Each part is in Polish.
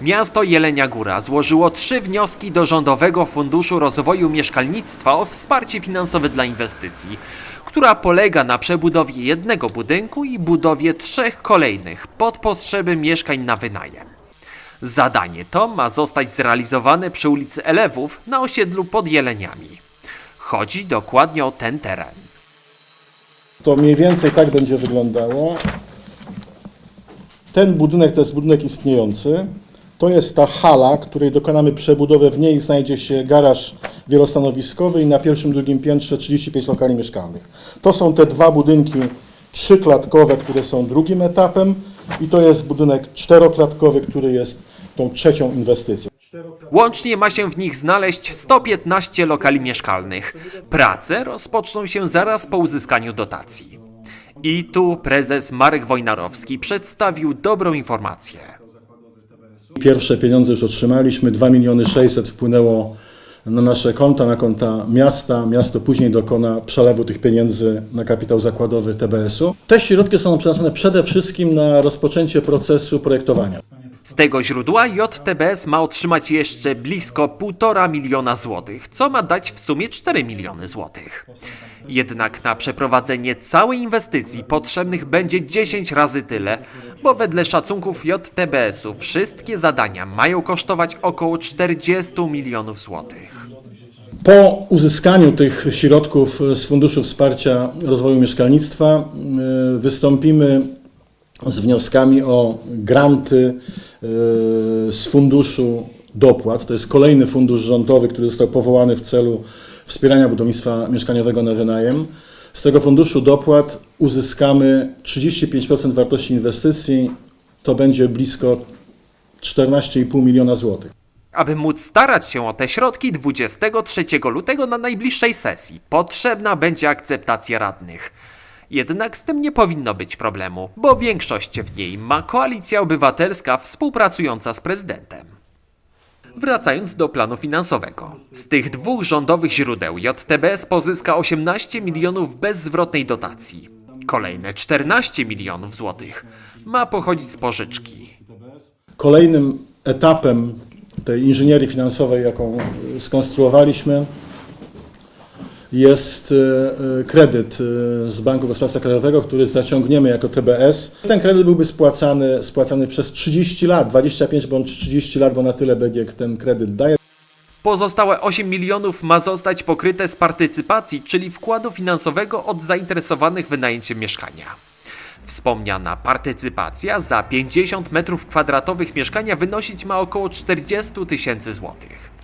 Miasto Jelenia Góra złożyło trzy wnioski do Rządowego Funduszu Rozwoju Mieszkalnictwa o wsparcie finansowe dla inwestycji, która polega na przebudowie jednego budynku i budowie trzech kolejnych pod potrzeby mieszkań na wynajem. Zadanie to ma zostać zrealizowane przy ulicy Elewów na osiedlu pod Jeleniami. Chodzi dokładnie o ten teren. To mniej więcej tak będzie wyglądało. Ten budynek to jest budynek istniejący. To jest ta hala, której dokonamy przebudowę. W niej znajdzie się garaż wielostanowiskowy i na pierwszym, drugim piętrze 35 lokali mieszkalnych. To są te dwa budynki trzyklatkowe, które są drugim etapem i to jest budynek czteroklatkowy, który jest tą trzecią inwestycją. Łącznie ma się w nich znaleźć 115 lokali mieszkalnych. Prace rozpoczną się zaraz po uzyskaniu dotacji. I tu prezes Marek Wojnarowski przedstawił dobrą informację. Pierwsze pieniądze już otrzymaliśmy, 2 miliony 600 wpłynęło na nasze konta, na konta miasta. Miasto później dokona przelewu tych pieniędzy na kapitał zakładowy TBS-u. Te środki są przeznaczone przede wszystkim na rozpoczęcie procesu projektowania. Z tego źródła JTBS ma otrzymać jeszcze blisko 1,5 miliona złotych, co ma dać w sumie 4 miliony złotych. Jednak na przeprowadzenie całej inwestycji potrzebnych będzie 10 razy tyle, bo wedle szacunków JTBS-u wszystkie zadania mają kosztować około 40 milionów złotych. Po uzyskaniu tych środków z Funduszu Wsparcia Rozwoju Mieszkalnictwa y, wystąpimy z wnioskami o granty z Funduszu Dopłat. To jest kolejny fundusz rządowy, który został powołany w celu wspierania budownictwa mieszkaniowego na wynajem. Z tego Funduszu Dopłat uzyskamy 35% wartości inwestycji, to będzie blisko 14,5 miliona złotych. Aby móc starać się o te środki 23 lutego na najbliższej sesji, potrzebna będzie akceptacja radnych. Jednak z tym nie powinno być problemu, bo większość w niej ma koalicja obywatelska współpracująca z prezydentem. Wracając do planu finansowego. Z tych dwóch rządowych źródeł JTBS pozyska 18 milionów bezzwrotnej dotacji. Kolejne 14 milionów złotych ma pochodzić z pożyczki. Kolejnym etapem tej inżynierii finansowej, jaką skonstruowaliśmy, jest y, y, kredyt y, z Banku Gospodarstwa Krajowego, który zaciągniemy jako TBS. Ten kredyt byłby spłacany, spłacany przez 30 lat, 25 bądź 30 lat, bo na tyle BGK ten kredyt daje. Pozostałe 8 milionów ma zostać pokryte z partycypacji, czyli wkładu finansowego od zainteresowanych wynajęciem mieszkania. Wspomniana partycypacja za 50 metrów kwadratowych mieszkania wynosić ma około 40 tysięcy złotych.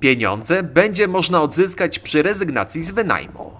Pieniądze będzie można odzyskać przy rezygnacji z wynajmu.